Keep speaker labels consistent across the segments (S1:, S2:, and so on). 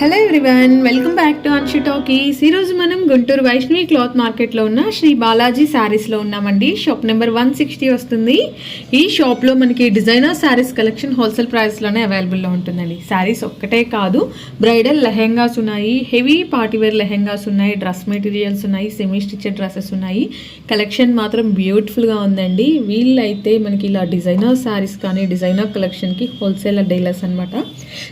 S1: Hello everyone welcome back to Anshu talkies ఈరోజు మనం Guntur Vaishnavi cloth మార్కెట్లో ఉన్న శ్రీ బాలాజీ శారీస్లో ఉన్నామండి. షాప్ నెంబర్ వన్ సిక్స్టీ వస్తుంది. ఈ షాప్లో మనకి డిజైనర్ శారీస్ కలెక్షన్ హోల్సేల్ ప్రైస్లోనే అవైలబుల్లో ఉంటుందండి. శారీస్ ఒక్కటే కాదు బ్రైడల్ లెహెంగాస్ ఉన్నాయి హెవీ పార్టీవేర్ లెహెంగాస్ ఉన్నాయి డ్రెస్ మెటీరియల్స్ ఉన్నాయి సెమీ స్టిచెడ్ డ్రెస్సెస్ ఉన్నాయి. కలెక్షన్ మాత్రం బ్యూటిఫుల్గా ఉందండి. వీళ్ళైతే మనకి ఇలా డిజైనర్ శారీస్ కానీ డిజైనర్ కలెక్షన్కి హోల్సేల్ డీలర్స్ అనమాట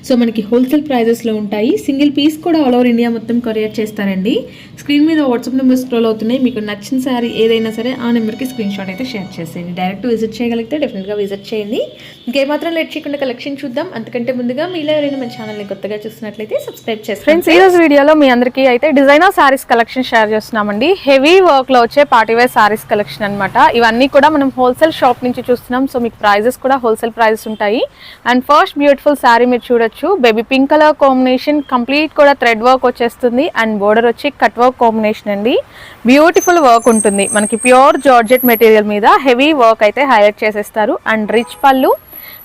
S1: సో మనకి హోల్సేల్ ప్రైజెస్లో ఉంటాయి. సింగిల్ పీస్ కూడా ఆల్ ఓవర్ ఇండియా మొత్తం కొరియర్ చేస్తారండి. స్క్రీన్ మీద వాట్సాప్ నెంబర్ స్క్రోల్ అవుతున్నాయి. మీకు నచ్చిన సారీ ఏదైనా సరే ఆ నెంబర్కి స్క్రీన్ షాట్ అయితే షేర్ చేసేయండి. డైరెక్ట్ విజిట్ చేయగలిగితే డెఫినెట్గా విజిట్ చేయండి. ఇంకేమాత్రం లేట్ చేయకుండా కలెక్షన్ చూద్దాం. అంతకంటే ముందుగా మీలో ఎవరైనా మన ఛానల్ని కొత్తగా చూస్తున్నట్లయితే సబ్స్క్రైబ్ చేసి
S2: ఫ్రెండ్స్ ఈ రోజు వీడియోలో మీ అందరికీ అయితే డిజైనర్ సారీస్ కలెక్షన్ షేర్ చేస్తున్నామండి. హెవీ వర్క్లో వచ్చే పార్టీవేర్ సారీస్ కలెక్షన్ అన్నమాట. ఇవన్నీ కూడా మనం హోల్సేల్ షాప్ నుంచి చూస్తున్నాం. సో మీకు ప్రైజెస్ కూడా హోల్సేల్ ప్రైజెస్ ఉంటాయి. అండ్ ఫస్ట్ బ్యూటిఫుల్ సారీ మీరు చూడొచ్చు. Baby pink colour combination complete కూడా థ్రెడ్ వర్క్ వచ్చేస్తుంది అండ్ బోర్డర్ వచ్చి కట్ వర్క్ కాంబినేషన్ అండి. బ్యూటిఫుల్ వర్క్ ఉంటుంది. మనకి ప్యూర్ జార్జెట్ మెటీరియల్ మీద హెవీ వర్క్ అయితే హైలైట్ చేసేస్తారు. అండ్ రిచ్ పళ్ళు.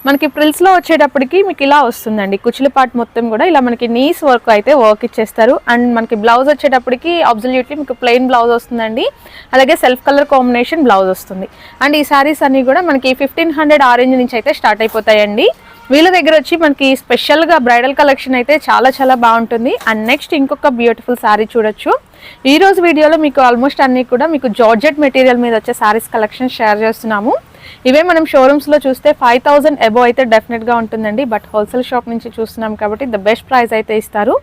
S2: మనకి ప్రిల్స్లో వచ్చేటప్పటికి మీకు ఇలా వస్తుందండి. కుచ్చుల పార్ట్ మొత్తం కూడా ఇలా మనకి నీస్ వర్క్ అయితే వర్క్ ఇచ్చేస్తారు. అండ్ మనకి బ్లౌజ్ వచ్చేటప్పటికి అబ్జల్యూట్లీ మీకు ప్లెయిన్ బ్లౌజ్ వస్తుందండి. అలాగే సెల్ఫ్ కలర్ కాంబినేషన్ బ్లౌజ్ వస్తుంది. అండ్ ఈ శారీస్ అన్నీ కూడా మనకి ఫిఫ్టీన్ హండ్రెడ్ ఆరెంజ్ నుంచి అయితే స్టార్ట్ అయిపోతాయండి. వీళ్ళ దగ్గర వచ్చి మనకి స్పెషల్గా బ్రైడల్ కలెక్షన్ అయితే చాలా చాలా బాగుంటుంది. అండ్ నెక్స్ట్ ఇంకొక బ్యూటిఫుల్ శారీ చూడొచ్చు. ఈ రోజు వీడియోలో మీకు ఆల్మోస్ట్ అన్ని కూడా మీకు జార్జెట్ మెటీరియల్ మీద వచ్చే శారీస్ కలెక్షన్ షేర్ చేస్తున్నాము. ఇవే మనం షోరూమ్స్లో చూస్తే ఫైవ్ థౌసండ్ అబో అయితే డెఫినెట్గా ఉంటుందండి. బట్ హోల్సేల్ షాప్ నుంచి చూస్తున్నాం కాబట్టి ద బెస్ట్ ప్రైస్ అయితే ఇస్తారు.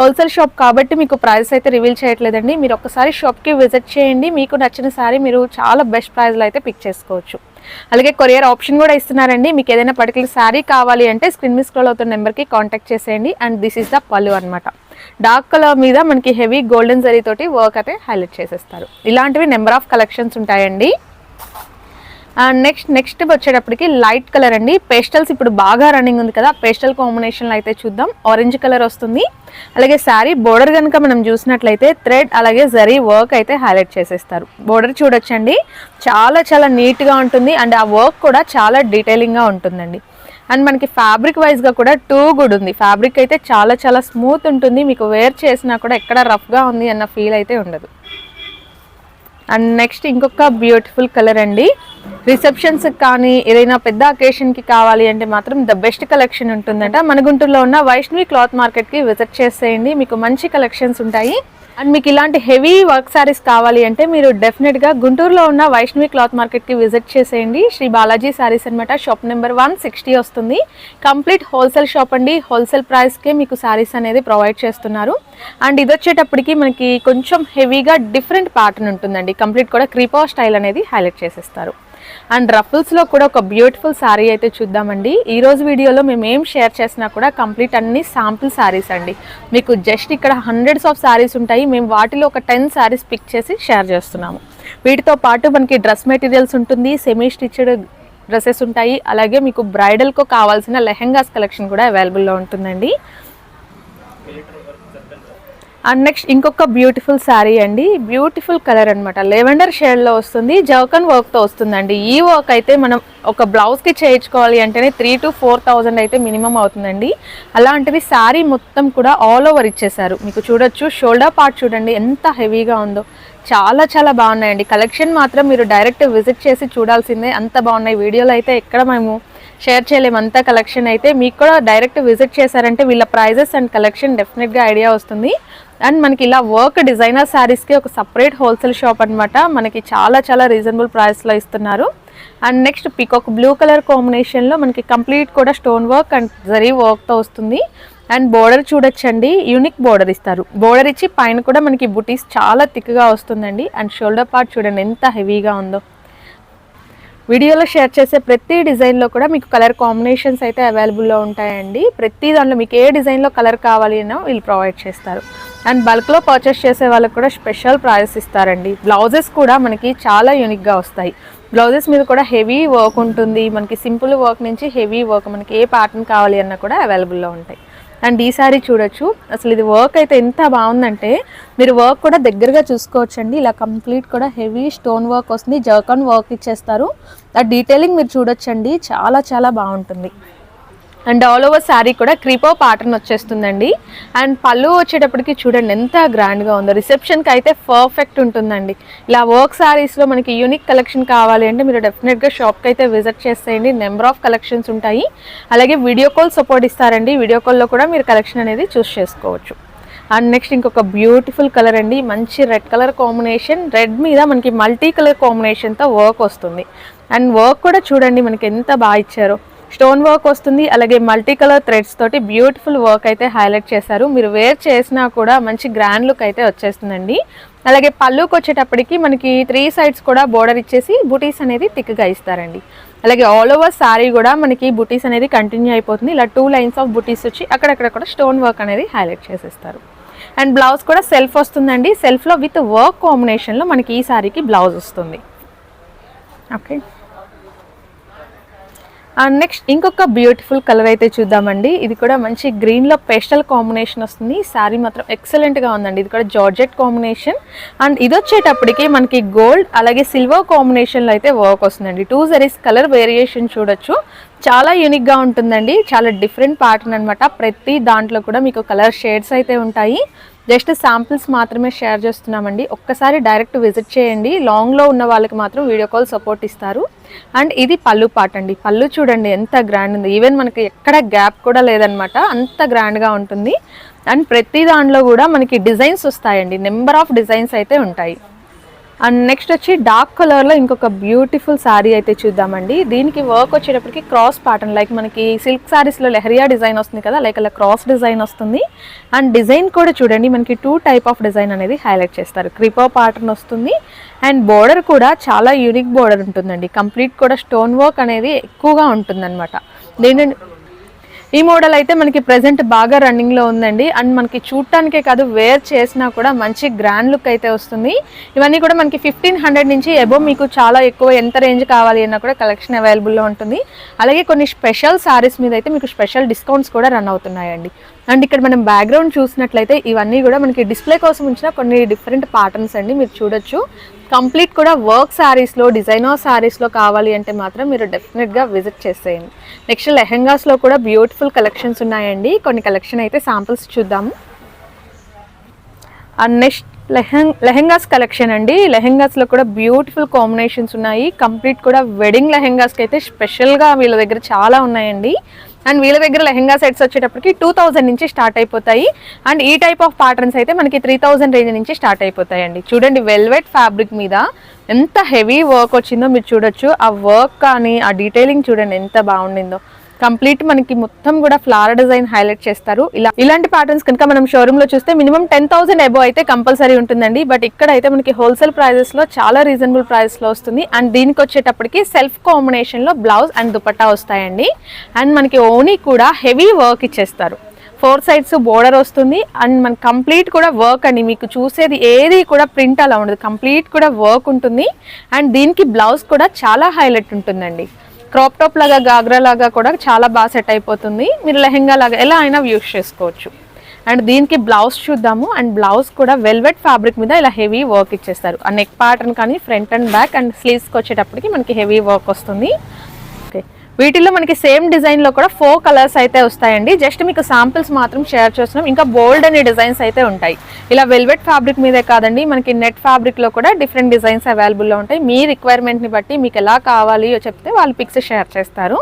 S2: హోల్సేల్ షాప్ కాబట్టి మీకు ప్రైస్ అయితే రివీల్ చేయట్లేదండి. మీరు ఒకసారి షాప్కి విజిట్ చేయండి. మీకు నచ్చిన శారీ మీరు చాలా బెస్ట్ ప్రైస్లో అయితే పిక్ చేసుకోవచ్చు. అలాగే కొరియర్ ఆప్షన్ కూడా ఇస్తున్నారండి. మీకు ఏదైనా పర్టికులర్ శారీ కావాలి అంటే స్క్రీన్ మీద స్క్రోల్ అవుతున్న నెంబర్కి కాంటాక్ట్ చేసేయండి. అండ్ దిస్ ఈస్ ద పళ్ళు అనమాట డార్క్ కలర్ మీద మనకి హెవీ గోల్డెన్ జరీ తోటి వర్క్ అయితే హైలైట్ చేసేస్తారు. ఇలాంటివి నెంబర్ ఆఫ్ కలెక్షన్స్ ఉంటాయండి. అండ్ నెక్స్ట్ నెక్స్ట్ వచ్చేటప్పటికి లైట్ కలర్ అండి. పేస్టల్స్ ఇప్పుడు బాగా రన్నింగ్ ఉంది కదా. పేస్టల్ కాంబినేషన్లో అయితే చూద్దాం. ఆరెంజ్ కలర్ వస్తుంది. అలాగే శారీ బోర్డర్ కనుక మనం చూసినట్లయితే థ్రెడ్ అలాగే జరీ వర్క్ అయితే హైలైట్ చేసేస్తారు. బోర్డర్ చూడొచ్చండి. చాలా చాలా నీట్గా ఉంటుంది అండ్ ఆ వర్క్ కూడా చాలా డీటెయిలింగ్గా ఉంటుందండి. అండ్ మనకి ఫ్యాబ్రిక్ వైజ్గా కూడా టూ గుడ్ ఉంది. ఫ్యాబ్రిక్ అయితే చాలా చాలా స్మూత్ ఉంటుంది. మీకు వేర్ చేసినా కూడా ఎక్కడ రఫ్గా ఉంది అన్న ఫీల్ అయితే ఉండదు. అండ్ నెక్స్ట్ ఇంకొక బ్యూటిఫుల్ కలర్ అండి. రిసెప్షన్స్ కానీ ఏదైనా పెద్ద అకేషన్కి కావాలి అంటే మాత్రం ద బెస్ట్ కలెక్షన్ ఉంటుందంట. మన గుంటూరులో ఉన్న వైష్ణవి క్లాత్ మార్కెట్కి విజిట్ చేసేయండి. మీకు మంచి కలెక్షన్స్ ఉంటాయి. అండ్ మీకు ఇలాంటి హెవీ వర్క్ సారీస్ కావాలి అంటే మీరు డెఫినెట్గా గుంటూరులో ఉన్న వైష్ణవి క్లాత్ మార్కెట్కి విజిట్ చేసేయండి. శ్రీ బాలాజీ సారీస్ అనమాట షాప్ నెంబర్ వన్ సిక్స్టీ వస్తుంది. కంప్లీట్ హోల్సేల్ షాప్ అండి. హోల్సేల్ ప్రైస్కే మీకు శారీస్ అనేది ప్రొవైడ్ చేస్తున్నారు. అండ్ ఇది వచ్చేటప్పటికి మనకి కొంచెం హెవీగా డిఫరెంట్ ప్యాటర్న్ ఉంటుందండి. కంప్లీట్ కూడా క్రీపా స్టైల్ అనేది హైలైట్ చేసేస్తారు. అండ్ రఫుల్స్లో కూడా ఒక బ్యూటిఫుల్ శారీ అయితే చూద్దామండి. ఈరోజు వీడియోలో మేము ఏం షేర్ చేసినా కూడా కంప్లీట్ అన్ని శాంపుల్ శారీస్ అండి. మీకు జస్ట్ ఇక్కడ హండ్రెడ్స్ ఆఫ్ శారీస్ ఉంటాయి. మేము వాటిలో ఒక టెన్ శారీస్ పిక్ చేసి షేర్ చేస్తున్నాము. వీటితో పాటు మనకి డ్రెస్ మెటీరియల్స్ ఉంటుంది. సెమీ స్టిచ్డ్ డ్రెస్సెస్ ఉంటాయి. అలాగే మీకు బ్రైడల్కు కావాల్సిన లెహెంగాస్ కలెక్షన్ కూడా అవైలబుల్లో ఉంటుందండి. అండ్ నెక్స్ట్ ఇంకొక బ్యూటిఫుల్ శారీ అండి. బ్యూటిఫుల్ కలర్ అనమాట లెవెండర్ షేడ్లో వస్తుంది. జవకన్ వర్క్తో వస్తుందండి. ఈ వర్క్ అయితే మనం ఒక బ్లౌజ్కి చేయించుకోవాలి అంటేనే త్రీ టు ఫోర్ థౌజండ్ అయితే మినిమం అవుతుందండి. అలాంటిది శారీ మొత్తం కూడా ఆల్ ఓవర్ ఇచ్చేసారు మీకు చూడొచ్చు. షోల్డర్ పార్ట్ చూడండి. ఎంత హెవీగా ఉందో. చాలా చాలా బాగున్నాయండి. కలెక్షన్ మాత్రం మీరు డైరెక్ట్ విజిట్ చేసి చూడాల్సిందే. అంత బాగున్నాయి. వీడియోలు అయితే ఎక్కడ మేము షేర్ చేయలేము. అంత కలెక్షన్ అయితే మీకు కూడా డైరెక్ట్ విజిట్ చేశారంటే వీళ్ళ ప్రైజెస్ అండ్ కలెక్షన్ డెఫినెట్గా ఐడియా వస్తుంది. అండ్ మనకి ఇలా వర్క్ డిజైనర్ శారీస్కి ఒక సపరేట్ హోల్సేల్ షాప్ అనమాట మనకి చాలా చాలా రీజనబుల్ ప్రైస్లో ఇస్తున్నారు. And next peacock blue colour కాంబినేషన్లో మనకి కంప్లీట్ కూడా స్టోన్ వర్క్ అండ్ జరీ వర్క్తో వస్తుంది. అండ్ బోర్డర్ చూడొచ్చండి. యూనిక్ బోర్డర్ ఇస్తారు. బోర్డర్ ఇచ్చి పైన కూడా మనకి బుటీస్ చాలా థిక్గా వస్తుందండి. అండ్ షోల్డర్ పార్ట్ చూడండి ఎంత హెవీగా ఉందో. వీడియోలో షేర్ చేసే ప్రతి డిజైన్లో కూడా మీకు కలర్ కాంబినేషన్స్ అయితే అవైలబుల్లో ఉంటాయండి. ప్రతి దాంట్లో మీకు ఏ డిజైన్లో కలర్ కావాలి అనో వీళ్ళు ప్రొవైడ్ చేస్తారు. అండ్ బల్క్లో పర్చేస్ చేసే వాళ్ళకి కూడా స్పెషల్ ప్రైజెస్ ఇస్తారండి. బ్లౌజెస్ కూడా మనకి చాలా యూనిక్గా వస్తాయి. బ్లౌజెస్ మీద కూడా హెవీ వర్క్ ఉంటుంది. మనకి సింపుల్ వర్క్ నుంచి హెవీ వర్క్ మనకి ఏ ప్యాటర్న్ కావాలి అన్న కూడా అవైలబుల్లో ఉంటాయి. అండ్ ఈ సారీ చూడొచ్చు. అసలు ఇది వర్క్ అయితే ఎంత బాగుందంటే మీరు వర్క్ కూడా దగ్గరగా చూసుకోవచ్చండి. ఇలా కంప్లీట్ కూడా హెవీ స్టోన్ వర్క్ వస్తుంది. జర్కాన్ వర్క్ ఇచ్చేస్తారు. ఆ డీటెయిలింగ్ మీరు చూడొచ్చండి. చాలా చాలా బాగుంటుంది. అండ్ ఆల్ ఓవర్ శారీ కూడా క్రీపో ప్యాటర్న్ వచ్చేస్తుందండి. అండ్ పళ్ళు వచ్చేటప్పటికి చూడండి ఎంత గ్రాండ్గా ఉందో. రిసెప్షన్కి అయితే పర్ఫెక్ట్ ఉంటుందండి. ఇలా వర్క్ శారీస్లో మనకి యూనిక్ కలెక్షన్ కావాలి అంటే మీరు డెఫినెట్గా షాప్కి అయితే విజిట్ చేసేయండి. నెంబర్ ఆఫ్ కలెక్షన్స్ ఉంటాయి. అలాగే వీడియో కాల్ సపోర్ట్ ఇస్తారండి. వీడియో కాల్లో కూడా మీరు కలెక్షన్ అనేది చూస్ చేసుకోవచ్చు. అండ్ నెక్స్ట్ ఇంకొక బ్యూటిఫుల్ కలర్ అండి. మంచి రెడ్ కలర్ కాంబినేషన్ రెడ్ మీద మనకి మల్టీ కలర్ కాంబినేషన్తో వర్క్ వస్తుంది. అండ్ వర్క్ కూడా చూడండి మనకి ఎంత బాగా ఇచ్చారో. స్టోన్ వర్క్ వస్తుంది అలాగే మల్టీ కలర్ థ్రెడ్స్ తోటి బ్యూటిఫుల్ వర్క్ అయితే హైలైట్ చేశారు. మీరు వేర్ చేసినా కూడా మంచి గ్రాండ్ లుక్ అయితే వచ్చేస్తుందండి. అలాగే పళ్ళుకి వచ్చేటప్పటికి మనకి త్రీ సైడ్స్ కూడా బోర్డర్ ఇచ్చేసి బుటీస్ అనేది థిక్గా ఇస్తారండి. అలాగే ఆల్ ఓవర్ శారీ కూడా మనకి బుటీస్ అనేది కంటిన్యూ అయిపోతుంది. ఇలా టూ లైన్స్ ఆఫ్ బుటీస్ వచ్చి అక్కడక్కడ కూడా స్టోన్ వర్క్ అనేది హైలైట్ చేసేస్తారు. అండ్ బ్లౌజ్ కూడా సెల్ఫ్ వస్తుందండి. సెల్ఫ్లో విత్ వర్క్ కాంబినేషన్లో మనకి ఈ శారీకి బ్లౌజ్ వస్తుంది. ఓకే అండ్ నెక్స్ట్ ఇంకొక బ్యూటిఫుల్ కలర్ అయితే చూద్దామండి. ఇది కూడా మంచి గ్రీన్లో పేస్టల్ కాంబినేషన్ వస్తుంది. శారీ మాత్రం ఎక్సలెంట్గా ఉందండి. ఇది కూడా జార్జెట్ కాంబినేషన్ అండ్ ఇది వచ్చేటప్పటికి మనకి గోల్డ్ అలాగే సిల్వర్ కాంబినేషన్లో అయితే వర్క్ వస్తుందండి. టూ జరీస్ కలర్ వేరియేషన్ చూడొచ్చు. చాలా యూనిక్గా ఉంటుందండి. చాలా డిఫరెంట్ ప్యాటర్న్ అనమాట ప్రతి దాంట్లో కూడా మీకు కలర్ షేడ్స్ అయితే ఉంటాయి. జస్ట్ శాంపిల్స్ మాత్రమే షేర్ చేస్తున్నామండి. ఒక్కసారి డైరెక్ట్ విజిట్ చేయండి. లాంగ్లో ఉన్న వాళ్ళకి మాత్రం వీడియో కాల్ సపోర్ట్ ఇస్తారు. అండ్ ఇది పళ్ళు పాట అండి. పళ్ళు చూడండి ఎంత గ్రాండ్ ఉంది. ఈవెన్ మనకి ఎక్కడ గ్యాప్ కూడా లేదనమాట అంత గ్రాండ్గా ఉంటుంది. అండ్ ప్రతి దాంట్లో కూడా మనకి డిజైన్స్ వస్తాయండి. నెంబర్ ఆఫ్ డిజైన్స్ అయితే ఉంటాయి. అండ్ నెక్స్ట్ వచ్చి డార్క్ కలర్లో ఇంకొక బ్యూటిఫుల్ శారీ అయితే చూద్దామండి. దీనికి వర్క్ వచ్చేటప్పటికి క్రాస్ ప్యాటర్న్ లైక్ మనకి సిల్క్ శారీస్లో లెహరియా డిజైన్ వస్తుంది కదా లైక్ అలా క్రాస్ డిజైన్ వస్తుంది. అండ్ డిజైన్ కూడా చూడండి మనకి టూ టైప్ ఆఫ్ డిజైన్ అనేది హైలైట్ చేస్తారు. క్రిపో ప్యాటర్న్ వస్తుంది అండ్ బోర్డర్ కూడా చాలా యూనిక్ బోర్డర్ ఉంటుందండి. కంప్లీట్ కూడా స్టోన్ వర్క్ అనేది ఎక్కువగా ఉంటుందన్నమాట. దీని ఈ మోడల్ అయితే మనకి ప్రెసెంట్ బాగా రన్నింగ్లో ఉందండి. అండ్ మనకి చూడటానికే కాదు వేర్ చేసినా కూడా మంచి గ్రాండ్ లుక్ అయితే వస్తుంది. ఇవన్నీ కూడా మనకి ఫిఫ్టీన్ హండ్రెడ్ నుంచి ఎబో మీకు చాలా ఎక్కువ ఎంత రేంజ్ కావాలి అన్నా కూడా కలెక్షన్ అవైలబుల్లో ఉంటుంది. అలాగే కొన్ని స్పెషల్ సారీస్ మీద అయితే మీకు స్పెషల్ డిస్కౌంట్స్ కూడా రన్ అవుతున్నాయండి. అండ్ ఇక్కడ మనం బ్యాక్గ్రౌండ్ చూసినట్లయితే ఇవన్నీ కూడా మనకి డిస్ప్లే కోసం ఉంచిన కొన్ని డిఫరెంట్ ప్యాటర్న్స్ అండి మీరు చూడొచ్చు. కంప్లీట్ కూడా వర్క్ శారీస్లో డిజైనర్ శారీస్లో కావాలి అంటే మాత్రం మీరు డెఫినెట్గా విజిట్ చేసేయండి. నెక్స్ట్ లెహెంగాస్లో కూడా బ్యూటిఫుల్ కలెక్షన్స్ ఉన్నాయండి. కొన్ని కలెక్షన్ అయితే శాంపిల్స్ చూద్దాము. And next lehenga lehengas collection అండి. లెహెంగాస్లో కూడా బ్యూటిఫుల్ కాంబినేషన్స్ ఉన్నాయి. కంప్లీట్ కూడా వెడ్డింగ్ లెహెంగాస్కి అయితే స్పెషల్గా వీళ్ళ దగ్గర చాలా ఉన్నాయండి. అండ్ వీళ్ళ దగ్గర లెహెంగా సెట్స్ వచ్చేటప్పటికి టూ థౌజండ్ నుంచి స్టార్ట్ అయిపోతాయి. అండ్ ఈ టైప్ ఆఫ్ ప్యాటర్న్స్ అయితే మనకి త్రీ థౌజండ్ రేంజ్ నుంచి స్టార్ట్ అయిపోతాయండి. చూడండి వెల్వెట్ ఫ్యాబ్రిక్ మీద ఎంత హెవీ వర్క్ వచ్చిందో మీరు చూడొచ్చు. ఆ వర్క్ కానీ ఆ డీటెయిలింగ్ చూడండి ఎంత బాగుండిందో. కంప్లీట్ మనకి మొత్తం కూడా ఫ్లవర్ డిజైన్ హైలైట్ చేస్తారు. ఇలా ఇలాంటి ప్యాటర్న్స్ కనుక మనం షోరూమ్లో చూస్తే మినిమం టెన్ థౌసండ్ అబో అయితే కంపల్సరీ ఉంటుందండి. బట్ ఇక్కడ అయితే మనకి హోల్సేల్ ప్రైజెస్లో చాలా రీజనబుల్ ప్రైస్లో వస్తుంది. అండ్ దీనికి వచ్చేటప్పటికి సెల్ఫ్ కాంబినేషన్లో బ్లౌజ్ అండ్ దుపట్టా వస్తాయండి. అండ్ మనకి ఓనీ కూడా హెవీ వర్క్ ఇచ్చేస్తారు. ఫోర్ సైడ్స్ బోర్డర్ వస్తుంది. అండ్ మన కంప్లీట్ కూడా వర్క్ అండి. మీకు చూసేది ఏది కూడా ప్రింట్ అలా ఉండదు. కంప్లీట్ కూడా వర్క్ ఉంటుంది. అండ్ దీనికి బ్లౌజ్ కూడా చాలా హైలైట్ ఉంటుందండి. క్రాప్ టాప్ లాగా గాగ్రా లాగా కూడా చాలా బాగా సెట్ అయిపోతుంది. మీరు లెహెంగా లాగా ఎలా అయినా యూస్ చేసుకోవచ్చు. అండ్ దీనికి బ్లౌజ్ చూద్దాము. అండ్ బ్లౌజ్ కూడా వెల్వెట్ ఫ్యాబ్రిక్ మీద ఇలా హెవీ వర్క్ ఇచ్చేస్తారు. ఆ నెక్ ప్యాటర్న్ కానీ ఫ్రంట్ అండ్ బ్యాక్ అండ్ స్లీవ్స్కి వచ్చేటప్పటికి మనకి హెవీ వర్క్ వస్తుంది. వీటిల్లో మనకి సేమ్ డిజైన్లో కూడా ఫోర్ కలర్స్ అయితే వస్తాయండి. జస్ట్ మీకు సాంపిల్స్ మాత్రం షేర్ చేస్తున్నాం. ఇంకా బోల్డ్ అనే డిజైన్స్ అయితే ఉంటాయి. ఇలా వెల్వెట్ ఫ్యాబ్రిక్ మీదే కాదండి. మనకి నెట్ ఫ్యాబ్రిక్లో కూడా డిఫరెంట్ డిజైన్స్ అవైలబుల్లో ఉంటాయి. మీ రిక్వైర్మెంట్ని బట్టి మీకు ఎలా కావాలి చెప్తే వాళ్ళు పిక్స్ షేర్ చేస్తారు.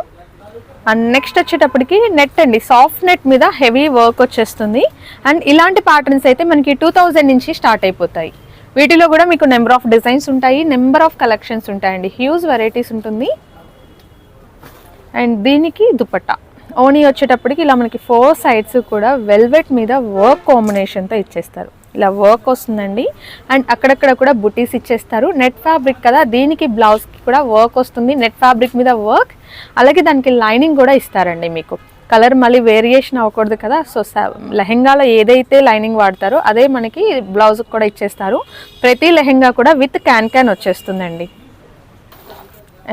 S2: అండ్ నెక్స్ట్ వచ్చేటప్పటికి నెట్ అండి. సాఫ్ట్ నెట్ మీద హెవీ వర్క్ వచ్చేస్తుంది. అండ్ ఇలాంటి ప్యాటర్న్స్ అయితే మనకి టూ థౌజండ్ నుంచి స్టార్ట్ అయిపోతాయి. వీటిలో కూడా మీకు నెంబర్ ఆఫ్ డిజైన్స్ ఉంటాయి. నెంబర్ ఆఫ్ కలెక్షన్స్ ఉంటాయండి. హ్యూజ్ వెరైటీస్ ఉంటుంది. అండ్ దీనికి దుపట్టా. ఓనీ వచ్చేటప్పటికి ఇలా మనకి ఫోర్ సైడ్స్ కూడా వెల్వెట్ మీద వర్క్ కాంబినేషన్తో ఇచ్చేస్తారు. ఇలా వర్క్ వస్తుందండి. అండ్ అక్కడక్కడ కూడా బుటీస్ ఇచ్చేస్తారు. నెట్ ఫ్యాబ్రిక్ కదా దీనికి బ్లౌజ్కి కూడా వర్క్ వస్తుంది. నెట్ ఫ్యాబ్రిక్ మీద వర్క్. అలాగే దానికి లైనింగ్ కూడా ఇస్తారండి మీకు. కలర్ మళ్ళీ వేరియేషన్ అవ్వకూడదు కదా సో లెహెంగాలో ఏదైతే లైనింగ్ వాడతారో అదే మనకి బ్లౌజ్కి కూడా ఇచ్చేస్తారు. ప్రతి లెహెంగా కూడా విత్ క్యాన్ క్యాన్ వచ్చేస్తుందండి.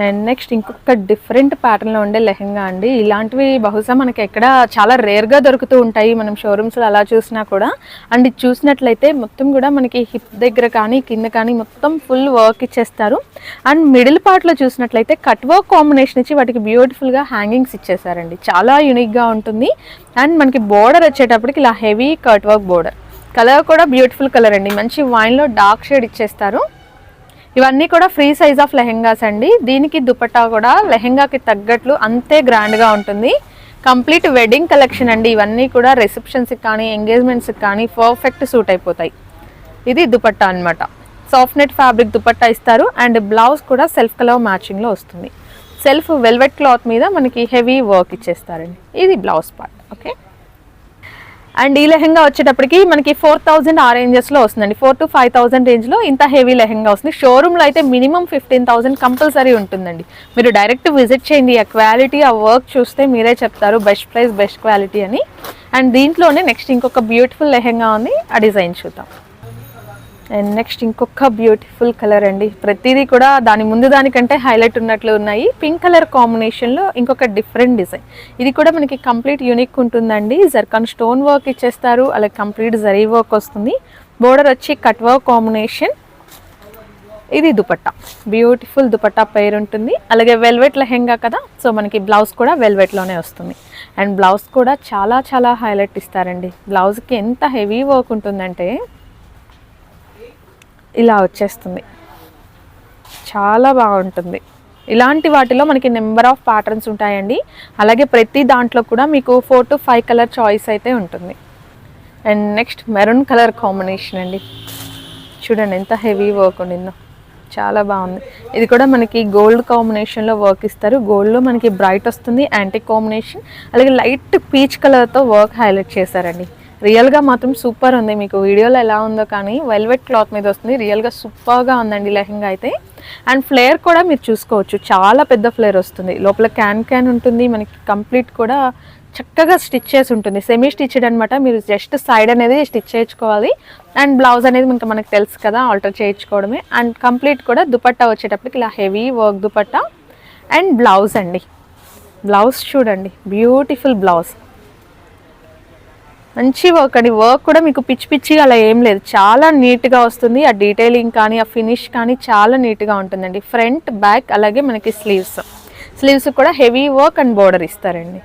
S2: అండ్ నెక్స్ట్ ఇంకొక డిఫరెంట్ ప్యాటర్న్లో ఉండే లెహెంగా అండి. ఇలాంటివి బహుశా మనకి ఎక్కడ చాలా రేర్గా దొరుకుతూ ఉంటాయి. మనం షోరూమ్స్లో అలా చూసినా కూడా. అండ్ చూసినట్లయితే మొత్తం కూడా మనకి హిప్ దగ్గర కానీ కింద కానీ మొత్తం ఫుల్ వర్క్ ఇచ్చేస్తారు. అండ్ మిడిల్ పార్ట్లో చూసినట్లయితే కట్ వర్క్ కాంబినేషన్ ఇచ్చి వాటికి బ్యూటిఫుల్గా హ్యాంగింగ్స్ ఇచ్చేసారండి. చాలా యూనిక్గా ఉంటుంది. అండ్ మనకి బోర్డర్ వచ్చేటప్పటికి ఇలా heavy cut work border colour కూడా బ్యూటిఫుల్ కలర్ అండి. మంచి వైన్లో డార్క్ షేడ్ ఇచ్చేస్తారు. ఇవన్నీ కూడా ఫ్రీ సైజ్ ఆఫ్ లెహెంగాస్ అండి. దీనికి దుపట్టా కూడా లెహెంగాకి తగ్గట్లు అంతే గ్రాండ్గా ఉంటుంది. కంప్లీట్ వెడ్డింగ్ కలెక్షన్ అండి. ఇవన్నీ కూడా రిసెప్షన్స్కి కానీ ఎంగేజ్మెంట్స్కి కానీ పర్ఫెక్ట్ సూట్ అయిపోతాయి. ఇది దుపట్టా అన్నమాట. సాఫ్ట్ నెట్ ఫ్యాబ్రిక్ దుపట్టా ఇస్తారు. అండ్ బ్లౌజ్ కూడా సెల్ఫ్ కలర్ మ్యాచింగ్లో వస్తుంది. సెల్ఫ్ వెల్వెట్ క్లాత్ మీద మనకి హెవీ వర్క్ ఇచ్చేస్తారండి. ఇది బ్లౌజ్ పార్ట్ ఓకే అండ్ ఈ లెహెంగా వచ్చేటప్పటికి మనకి ఫోర్ థౌసండ్ ఆ రేంజెస్లో వస్తుందండి. ఫోర్ టు ఫైవ్ థౌసండ్ రేంజ్లో ఇంత హెవీ లెహెంగా వస్తుంది. షోరూమ్లో అయితే మినిమం ఫిఫ్టీన్ థౌసండ్ కంపల్సరీ ఉంటుందండి. మీరు డైరెక్ట్ విజిట్ చేయండి. ఆ క్వాలిటీ ఆ వర్క్ చూస్తే మీరే చెప్తారు. బెస్ట్ ప్రైస్ బెస్ట్ క్వాలిటీ అని. అండ్ దీంట్లోనే నెక్స్ట్ ఇంకొక బ్యూటిఫుల్ లెహెంగా ఉంది. ఆ డిజైన్ చూద్దాం. అండ్ నెక్స్ట్ ఇంకొక బ్యూటిఫుల్ కలర్ అండి. ప్రతిదీ కూడా దాని ముందు దానికంటే హైలైట్ ఉన్నట్లు ఉన్నాయి. పింక్ కలర్ కాంబినేషన్లో ఇంకొక డిఫరెంట్ డిజైన్ ఇది కూడా మనకి కంప్లీట్ యూనిక్ ఉంటుందండి. జర్కాన్ స్టోన్ వర్క్ ఇచ్చేస్తారు. అలాగే కంప్లీట్ జరీ వర్క్ వస్తుంది. బోర్డర్ వచ్చి కట్ వర్క్ కాంబినేషన్ ఇది దుపట్టా. బ్యూటిఫుల్ దుపట్టా పేరు ఉంటుంది. అలాగే వెల్వెట్ లెహెంగా కదా. సో మనకి బ్లౌజ్ కూడా వెల్వెట్లోనే వస్తుంది. అండ్ బ్లౌజ్ కూడా చాలా చాలా హైలైట్ ఇస్తారండి. బ్లౌజ్కి ఎంత హెవీ వర్క్ ఉంటుందంటే ఇలా వచ్చేస్తుంది. చాలా బాగుంటుంది. ఇలాంటి వాటిలో మనకి నెంబర్ ఆఫ్ ప్యాటర్న్స్ ఉంటాయండి. అలాగే ప్రతి దాంట్లో కూడా మీకు four to five colour choice అయితే ఉంటుంది. And next maroon colour combination అండి. చూడండి ఎంత హెవీ వర్క్ ఉండిందో. చాలా బాగుంది. ఇది కూడా మనకి గోల్డ్ కాంబినేషన్లో వర్క్ ఇస్తారు. గోల్డ్లో మనకి బ్రైట్ వస్తుంది యాంటిక్ కాంబినేషన్ అలాగే లైట్ పీచ్ కలర్తో వర్క్ హైలైట్ చేశారండి. రియల్గా మాత్రం సూపర్ ఉంది. మీకు వీడియోలో ఎలా ఉందో కానీ వెల్వెట్ క్లాత్ మీద వస్తుంది. రియల్గా సూపర్గా ఉందండి లెహంగా అయితే. అండ్ ఫ్లేర్ కూడా మీరు చూసుకోవచ్చు. చాలా పెద్ద ఫ్లేర్ వస్తుంది. లోపల క్యాన్ క్యాన్ ఉంటుంది. మనకి కంప్లీట్ కూడా చక్కగా స్టిచ్ చేసి ఉంటుంది. సెమీ స్టిచ్డ్ అనమాట మీరు జస్ట్ సైడ్ అనేది స్టిచ్ చేయించుకోవాలి. అండ్ బ్లౌజ్ అనేది మనకి మనకు తెలుసు కదా ఆల్టర్ చేయించుకోవడమే. అండ్ కంప్లీట్ కూడా దుపట్టా వచ్చేటప్పటికి ఇలా heavy work dupatta and blouse అండి. బ్లౌజ్ చూడండి. Beautiful blouse. మంచి వర్క్ అండి. వర్క్ కూడా మీకు పిచ్చి పిచ్చిగా అలా ఏం లేదు. చాలా నీట్గా వస్తుంది. ఆ డీటెయిలింగ్ కానీ ఆ ఫినిష్ కానీ చాలా నీట్గా ఉంటుందండి. ఫ్రంట్ బ్యాక్ అలాగే మనకి స్లీవ్స్ స్లీవ్స్ కూడా హెవీ వర్క్ అండ్ బోర్డర్ ఇస్తారండి.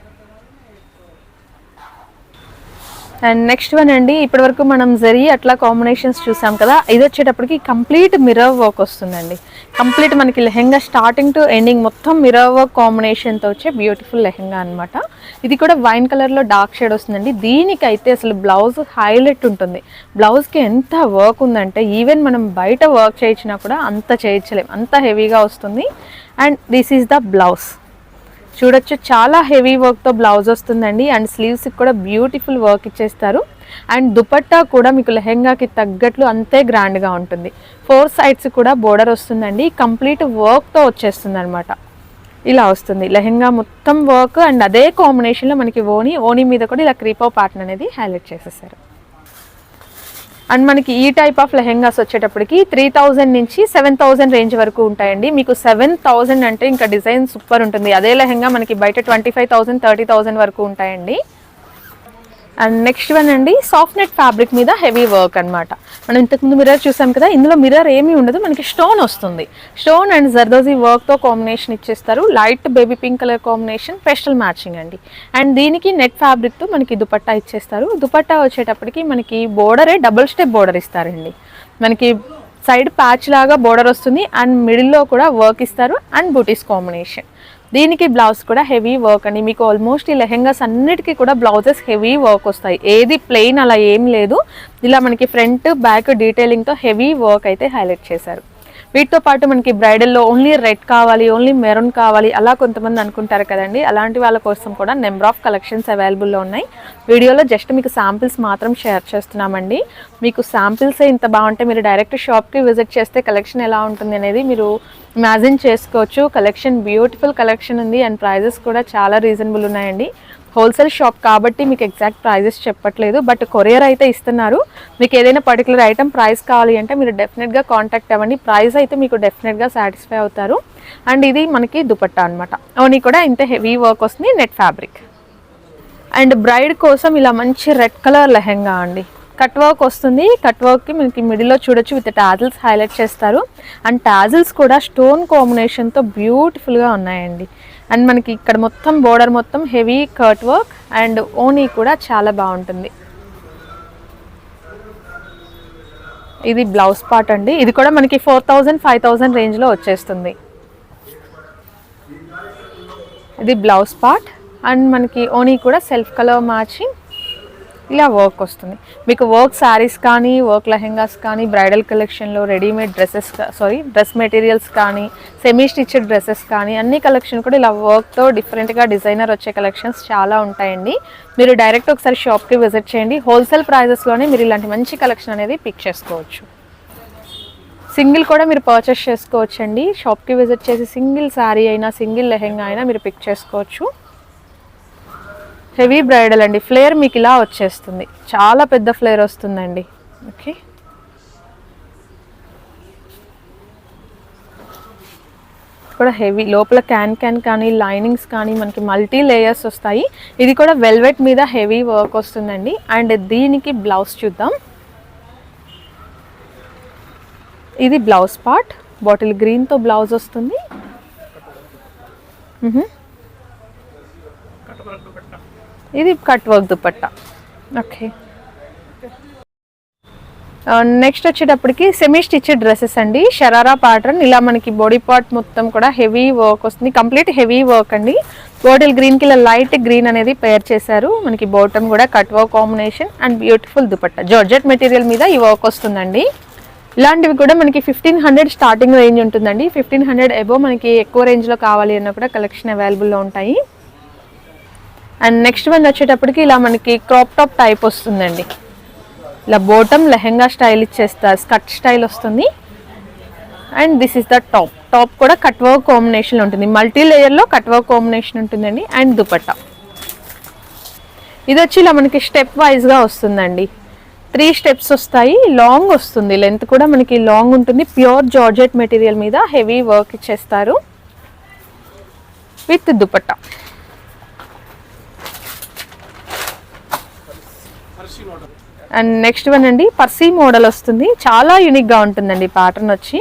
S2: అండ్ నెక్స్ట్ వన్ అండి ఇప్పటి వరకు మనం జరి అట్లా కాంబినేషన్స్ చూసాం కదా ఇది వచ్చేటప్పటికి కంప్లీట్ మిర్రర్ వర్క్ వస్తుందండి. కంప్లీట్ మనకి లెహెంగా స్టార్టింగ్ టు ఎండింగ్ మొత్తం మిర్రర్ వర్క్ కాంబినేషన్తో వచ్చే బ్యూటిఫుల్ లెహెంగా అనమాట ఇది కూడా వైన్ కలర్లో డార్క్ షేడ్ వస్తుందండి. దీనికైతే అసలు బ్లౌజ్ హైలైట్ ఉంటుంది. బ్లౌజ్కి ఎంత వర్క్ ఉందంటే ఈవెన్ మనం బయట వర్క్ చేయించినా కూడా అంత చేయించలేం. అంత హెవీగా వస్తుంది. And this is the blouse చూడొచ్చు. చాలా హెవీ వర్క్తో బ్లౌజ్ వస్తుందండి. అండ్ స్లీవ్స్కి కూడా బ్యూటిఫుల్ వర్క్ ఇచ్చేస్తారు. అండ్ దుపట్టా కూడా మీకు లెహెంగాకి తగ్గట్లు అంతే గ్రాండ్గా ఉంటుంది. ఫోర్ సైడ్స్ కూడా బోర్డర్ వస్తుందండి. కంప్లీట్ వర్క్తో వచ్చేస్తుంది అనమాట ఇలా వస్తుంది. లెహెంగా మొత్తం వర్క్ అండ్ అదే కాంబినేషన్లో మనకి ఓని ఓని మీద కూడా ఇలా క్రీపో ప్యాటర్న్ అనేది హైలైట్ చేసేసారు. అండ్ మనకి ఈ టైప్ ఆఫ్ లెహెంగాస్ వచ్చేటప్పటికి త్రీ థౌజండ్ నుంచి సెవెన్ థౌజండ్ రేంజ్ వరకు ఉంటాయండి. మీకు సెవెన్ థౌజండ్ అంటే ఇంకా డిజైన్ సూపర్ ఉంటుంది. అదే లెహెంగా మనకి బయట twenty five thousand thirty thousand వరకు ఉంటాయండి. అండ్ నెక్స్ట్ వన్ అండి సాఫ్ట్ నెట్ ఫ్యాబ్రిక్ మీద హెవీ వర్క్ అన్నమాట. మనం ఇంతకుముందు మిర్రర్ చూసాం కదా ఇందులో మిర్రర్ ఏమీ ఉండదు మనకి స్టోన్ వస్తుంది. స్టోన్ అండ్ జర్దోజీ వర్క్తో కాంబినేషన్ ఇచ్చేస్తారు. Light baby pink colour combination pastel matching అండి. అండ్ దీనికి నెట్ ఫ్యాబ్రిక్తో మనకి దుపట్టా ఇచ్చేస్తారు. దుపట్టా వచ్చేటప్పటికి మనకి బోర్డరే డబుల్ స్టెప్ బోర్డర్ ఇస్తారండి. మనకి సైడ్ ప్యాచ్ లాగా బోర్డర్ వస్తుంది అండ్ మిడిల్లో కూడా వర్క్ ఇస్తారు అండ్ బూటీస్ కాంబినేషన్ దీనికి బ్లౌజ్ కూడా హెవీ వర్క్ అండి. మీకు ఆల్మోస్ట్ ఈ లెహెంగాస్ అన్నిటికీ కూడా బ్లౌజెస్ హెవీ వర్క్ వస్తాయి. ఏది ప్లెయిన్ అలా ఏం లేదు. ఇలా మనకి ఫ్రంట్ బ్యాక్ డీటెయిలింగ్తో హెవీ వర్క్ అయితే హైలైట్ చేశారు. వీటితో పాటు మనకి బ్రైడల్లో ఓన్లీ రెడ్ కావాలి ఓన్లీ మెరూన్ కావాలి అలా కొంతమంది అనుకుంటారు కదండి. అలాంటి వాళ్ళ కోసం కూడా నెంబర్ ఆఫ్ కలెక్షన్స్ అవైలబుల్లో ఉన్నాయి. వీడియోలో జస్ట్ మీకు శాంపిల్స్ మాత్రం షేర్ చేస్తున్నామండి. మీకు శాంపిల్సే ఇంత బాగుంటే మీరు డైరెక్ట్ షాప్కి విజిట్ చేస్తే కలెక్షన్ ఎలా ఉంటుంది అనేది మీరు ఇమాజిన్ చేసుకోవచ్చు. కలెక్షన్ బ్యూటిఫుల్ కలెక్షన్ ఉంది అండ్ ప్రైజెస్ కూడా చాలా రీజనబుల్ ఉన్నాయండి. హోల్సేల్ షాప్ కాబట్టి మీకు ఎగ్జాక్ట్ ప్రైజెస్ చెప్పట్లేదు బట్ కొరియర్ అయితే ఇస్తున్నారు. మీకు ఏదైనా పర్టికులర్ ఐటమ్ ప్రైస్ కావాలి అంటే మీరు డెఫినెట్గా కాంటాక్ట్ అవ్వండి. ప్రైస్ అయితే మీకు డెఫినెట్గా సాటిస్ఫై అవుతారు. అండ్ ఇది మనకి దుపట్టా అనమాట ఓనీ కూడా ఇంత హెవీ వర్క్ వస్తుంది నెట్ ఫ్యాబ్రిక్ అండ్ బ్రైడ్ కోసం ఇలా మంచి రెడ్ కలర్ లెహెంగా అండి. కట్ వర్క్ వస్తుంది. కట్ వర్క్కి మనకి మిడిల్లో చూడొచ్చు విత్ టాజిల్స్ హైలైట్ చేస్తారు. అండ్ టాజిల్స్ కూడా స్టోన్ కాంబినేషన్తో బ్యూటిఫుల్గా ఉన్నాయండి. అండ్ మనకి ఇక్కడ మొత్తం బోర్డర్ మొత్తం హెవీ కర్ట్ వర్క్ అండ్ ఓనీ కూడా చాలా బాగుంటుంది. ఇది బ్లౌజ్ పార్ట్ అండి. ఇది కూడా మనకి ఫోర్ థౌజండ్ ఫైవ్ థౌజండ్ రేంజ్లో వచ్చేస్తుంది. ఇది బ్లౌజ్ పార్ట్ అండ్ మనకి ఓనీ కూడా సెల్ఫ్ కలర్ మ్యాచింగ్ ఇలా వర్క్ వస్తుంది. మీకు వర్క్ శారీస్ కానీ వర్క్ లెహెంగాస్ కానీ బ్రైడల్ కలెక్షన్లో readymade dresses saree dress materials కానీ సెమీ స్టిచ్డ్ డ్రెస్సెస్ కానీ అన్ని కలెక్షన్ కూడా ఇలా వర్క్తో డిఫరెంట్గా డిజైనర్ వచ్చే కలెక్షన్స్ చాలా ఉంటాయండి. మీరు డైరెక్ట్ ఒకసారి షాప్కి విజిట్ చేయండి. హోల్సేల్ ప్రైజెస్లోనే మీరు ఇలాంటి మంచి కలెక్షన్ అనేది పిక్ చేసుకోవచ్చు. సింగిల్ కూడా మీరు పర్చేస్ చేసుకోవచ్చండి. షాప్కి విజిట్ చేసి సింగిల్ శారీ అయినా సింగిల్ లెహెంగా అయినా మీరు పిక్ చేసుకోవచ్చు. హెవీ బ్రైడల్ అండి. ఫ్లేర్ మీకు ఇలా వచ్చేస్తుంది. చాలా పెద్ద ఫ్లేర్ వస్తుందండి. ఓకే. కూడా హెవీ లోపల క్యాన్ క్యాన్ కానీ లైనింగ్స్ కానీ మనకి మల్టీ లేయర్స్ వస్తాయి. ఇది కూడా వెల్వెట్ మీద హెవీ వర్క్ వస్తుందండి. అండ్ దీనికి బ్లౌజ్ చూద్దాం. ఇది బ్లౌజ్ పార్ట్. బాటిల్ గ్రీన్తో బ్లౌజ్ వస్తుంది. ఇది cut work dupatta. Okay. Next వచ్చేటప్పటికి సెమీ స్టిచ్డ్ డ్రెస్సెస్ అండి. షరారా ప్యాటర్న్ ఇలా మనకి బాడీ పార్ట్ మొత్తం కూడా హెవీ వర్క్ వస్తుంది. కంప్లీట్ హెవీ వర్క్ అండి. బాటిల్ గ్రీన్కి ఇలా లైట్ గ్రీన్ అనేది పేర్ చేశారు. మనకి బాటమ్ కూడా cut work combination and beautiful dupatta. Georgette material మీద ఈ వర్క్ వస్తుందండి. ఇలాంటివి కూడా మనకి ఫిఫ్టీన్ హండ్రెడ్ స్టార్టింగ్ రేంజ్ ఉంటుందండి. ఫిఫ్టీన్ హండ్రెడ్ ఎబో మనకి ఎక్కువ రేంజ్లో కావాలి అన్న కూడా కలెక్షన్ అవైలబుల్లో ఉంటాయి. అండ్ నెక్స్ట్ వన్ వచ్చేటప్పటికి ఇలా మనకి క్రాప్ టాప్ టైప్ వస్తుందండి. ఇలా బోటమ్ లెహెంగా స్టైల్ ఇచ్చేస్తారు స్కట్ స్టైల్ వస్తుంది. And this is the top top కూడా కట్ వర్క్ కాంబినేషన్ ఉంటుంది. మల్టీ లేయర్లో కట్ వర్క్ కాంబినేషన్ ఉంటుందండి. అండ్ దుపట్టా ఇది వచ్చి ఇలా మనకి స్టెప్ వైజ్గా వస్తుందండి. త్రీ స్టెప్స్ వస్తాయి. లాంగ్ వస్తుంది. లెంత్ కూడా మనకి లాంగ్ ఉంటుంది. ప్యూర్ జార్జెట్ మెటీరియల్ మీద హెవీ వర్క్ ఇచ్చేస్తారు. With dupatta and next one అండి పర్సీ మోడల్ వస్తుంది. చాలా యూనిక్గా ఉంటుందండి ప్యాటర్న్ వచ్చి.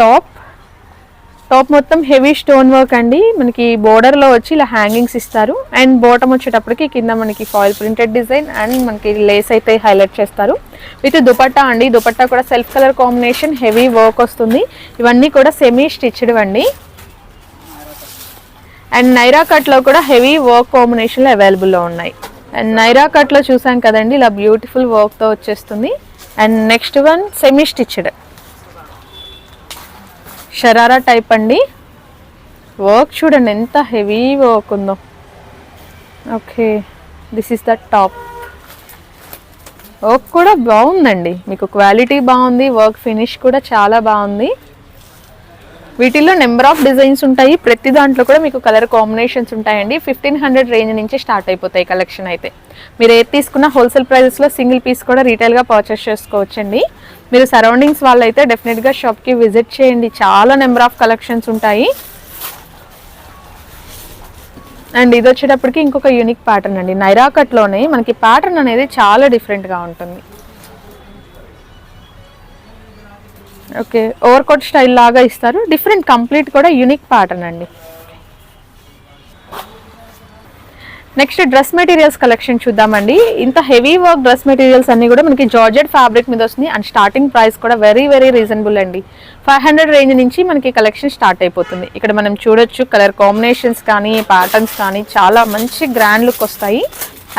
S2: టాప్ టాప్ మొత్తం హెవీ స్టోన్ వర్క్ అండి. మనకి బోర్డర్లో వచ్చి ఇలా హ్యాంగింగ్స్ ఇస్తారు. అండ్ బాటమ్ వచ్చేటప్పటికి కింద మనకి ఫాయిల్ ప్రింటెడ్ డిజైన్ అండ్ మనకి లేస్ అయితే హైలైట్ చేస్తారు. విత్ దుపట్టా అండి. దుపట్టా కూడా self colour combination heavy work వస్తుంది. ఇవన్నీ కూడా సెమీ స్టిచ్డ్ అండి అండ్ నైరా కట్లో కూడా హెవీ వర్క్ కాంబినేషన్లో అవైలబుల్లో ఉన్నాయి. అండ్ నైరా కట్లో చూసాం కదండి ఇలా బ్యూటిఫుల్ వర్క్తో వచ్చేస్తుంది. And next one semi stitched sharara type అండి. వర్క్ చూడండి ఎంత హెవీ వర్క్ ఉందో. Okay this is the top work కూడా బాగుందండి. మీకు క్వాలిటీ బాగుంది వర్క్ ఫినిష్ కూడా చాలా బాగుంది. వీటిల్లో నెంబర్ ఆఫ్ డిజైన్స్ ఉంటాయి. ప్రతి దాంట్లో కూడా మీకు కలర్ కాంబినేషన్స్ ఉంటాయండి. ఫిఫ్టీన్ హండ్రెడ్ రేంజ్ నుంచి స్టార్ట్ అయిపోతాయి కలెక్షన్ అయితే. మీరు ఏది తీసుకున్న హోల్సేల్ ప్రైజెస్లో సింగిల్ పీస్ కూడా రీటైల్గా పర్చేస్ చేసుకోవచ్చండి. మీరు సరౌండింగ్స్ వాళ్ళు అయితే డెఫినెట్గా షాప్కి విజిట్ చేయండి. చాలా నెంబర్ ఆఫ్ కలెక్షన్స్ ఉంటాయి. అండ్ ఇది వచ్చేటప్పటికి ఇంకొక యూనిక్ ప్యాటర్న్ అండి. నైరాకట్లోనే మనకి ప్యాటర్న్ అనేది చాలా డిఫరెంట్గా ఉంటుంది. ఓకే ఓవర్ కోట్ స్టైల్ లాగా ఇస్తారు. డిఫరెంట్ కంప్లీట్ కూడా యూనిక్ ప్యాటర్న్ అండి. నెక్స్ట్ డ్రెస్ మెటీరియల్స్ కలెక్షన్ చూద్దామండి. ఇంత హెవీ వర్క్ డ్రెస్ మెటీరియల్స్ అన్ని కూడా మనకి జార్జెట్ ఫ్యాబ్రిక్ మీద వస్తుంది అండ్ స్టార్టింగ్ ప్రైస్ కూడా వెరీ వెరీ రీజనబుల్ అండి. ఫైవ్ హండ్రెడ్ రేంజ్ నుంచి మనకి కలెక్షన్ స్టార్ట్ అయిపోతుంది. ఇక్కడ మనం చూడొచ్చు కలర్ కాంబినేషన్స్ కానీ ప్యాటర్న్స్ కానీ చాలా మంచి గ్రాండ్ లుక్ వస్తాయి.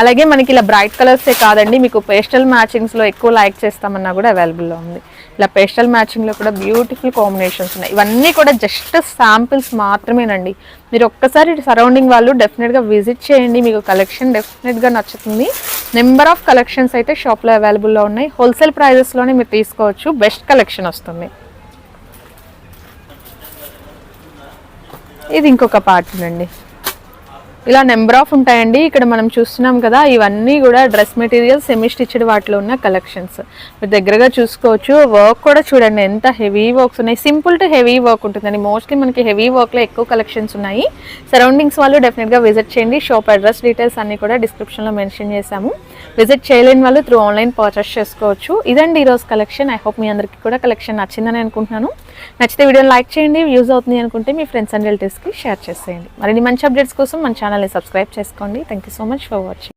S2: అలాగే మనకి ఇలా బ్రైట్ కలర్సే కాదండి. మీకు పేస్టల్ మ్యాచింగ్స్లో ఎక్కువ లైక్ చేస్తామన్నా కూడా అవైలబుల్లో ఉంది. ఇలా పేస్టల్ మ్యాచింగ్లో కూడా బ్యూటిఫుల్ కాంబినేషన్స్ ఉన్నాయి. ఇవన్నీ కూడా జస్ట్ శాంపిల్స్ మాత్రమేనండి. మీరు ఒక్కసారి సరౌండింగ్ వాళ్ళు డెఫినెట్గా విజిట్ చేయండి. మీకు కలెక్షన్ డెఫినెట్గా నచ్చుతుంది. నెంబర్ ఆఫ్ కలెక్షన్స్ అయితే షాప్లో అవైలబుల్లో ఉన్నాయి. హోల్సేల్ ప్రైజెస్లోనే మీరు తీసుకోవచ్చు. బెస్ట్ కలెక్షన్ వస్తుంది. ఇది ఇంకొక పార్ట్ అండి ఇలా నెంబర్ ఆఫ్ ఉంటాయండి. ఇక్కడ మనం చూస్తున్నాం కదా ఇవన్నీ కూడా డ్రెస్ మెటీరియల్ సెమీ స్టిచ్డ్ వాటిలో ఉన్న కలెక్షన్స్. మీరు దగ్గరగా చూసుకోవచ్చు. వర్క్ కూడా చూడండి ఎంత హెవీ వర్క్స్ ఉన్నాయి. సింపుల్ టు హెవీ వర్క్ ఉంటుందండి. మోస్ట్లీ మనకి హెవీ వర్క్లో ఎక్కువ కలెక్షన్స్ ఉన్నాయి. సరౌండింగ్స్ వాళ్ళు డెఫినెట్గా విజిట్ చేయండి. షాప్ అడ్రస్ డీటెయిల్స్ అన్ని కూడా డిస్క్రిప్షన్లో మెన్షన్ చేశాము. విజిట్ చేయలేని వాళ్ళు త్రూ ఆన్లైన్ పర్చేస్ చేసుకోవచ్చు. ఇదండి ఈరోజు కలెక్షన్. ఐ హోప్ మీ అందరికీ కూడా కలెక్షన్ నచ్చిందని అనుకుంటున్నాను. నచ్చితే వీడియోని లైక్ చేయండి. యూజ్ అవుతుంది అనుకుంటే మీ ఫ్రెండ్స్ అండ్ రిలేటివ్స్కి షేర్ చేసేయండి. మరిన్ని మంచి అప్డేట్స్ కోసం మన ఛానల్ని సబ్స్క్రైబ్ చేసుకోండి. Thank you so much for watching